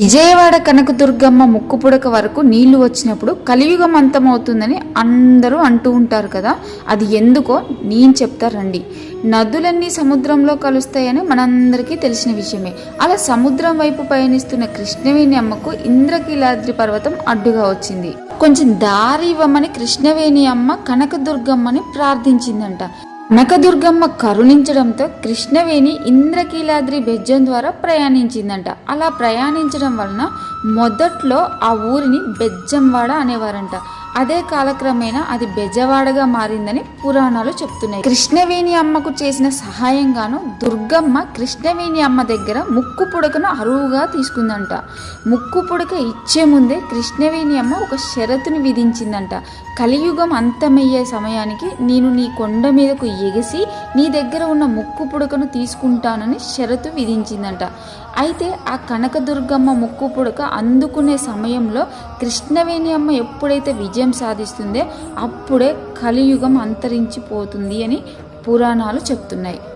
విజయవాడ కనకదుర్గమ్మ ముక్కు పుడక వరకు నీళ్ళు వచ్చినప్పుడు కలియుగం అంతమవుతుందని అందరూ అంటూ ఉంటారు కదా. అది ఎందుకో నేను చెప్తా రండి. నదులన్నీ సముద్రంలో కలుస్తాయని మనందరికీ తెలిసిన విషయమే. అలా సముద్రం వైపు పయనిస్తున్న కృష్ణవేణి అమ్మకు ఇంద్రకీలాద్రి పర్వతం అడ్డుగా వచ్చింది. కొంచెం దారి ఇవ్వమని కృష్ణవేణి అమ్మ కనకదుర్గమ్మని ప్రార్థించిందంట. నకదుర్గమ్మ కరుణించడంతో కృష్ణవేణి ఇంద్రకీలాద్రి బెజ్జం ద్వారా ప్రయాణించిందంట. అలా ప్రయాణించడం వలన మొదట్లో ఆ ఊరిని బెజ్జంవాడ అనేవారంట. అదే కాలక్రమేణా అది బెజవాడగా మారిందని పురాణాలు చెప్తున్నాయి. కృష్ణవేణి అమ్మకు చేసిన సహాయంగాను దుర్గమ్మ కృష్ణవేణి అమ్మ దగ్గర ముక్కు పుడకను అరువుగా తీసుకుందంట. ముక్కు పుడక ఇచ్చే ముందే కృష్ణవేణి అమ్మ ఒక షరతుని విధించిందంట. కలియుగం అంతమయ్యే సమయానికి నేను నీ కొండ మీదకు ఎగిసి నీ దగ్గర ఉన్న ముక్కు పుడకను తీసుకుంటానని షరతు విధించిందంట. అయితే ఆ కనకదుర్గమ్మ ముక్కు పుడక అందుకునే సమయంలో కృష్ణవేణి అమ్మ ఎప్పుడైతే విజయం సాధిస్తుందే అప్పుడే కలియుగం అంతరించిపోతుంది అని పురాణాలు చెప్తున్నాయి.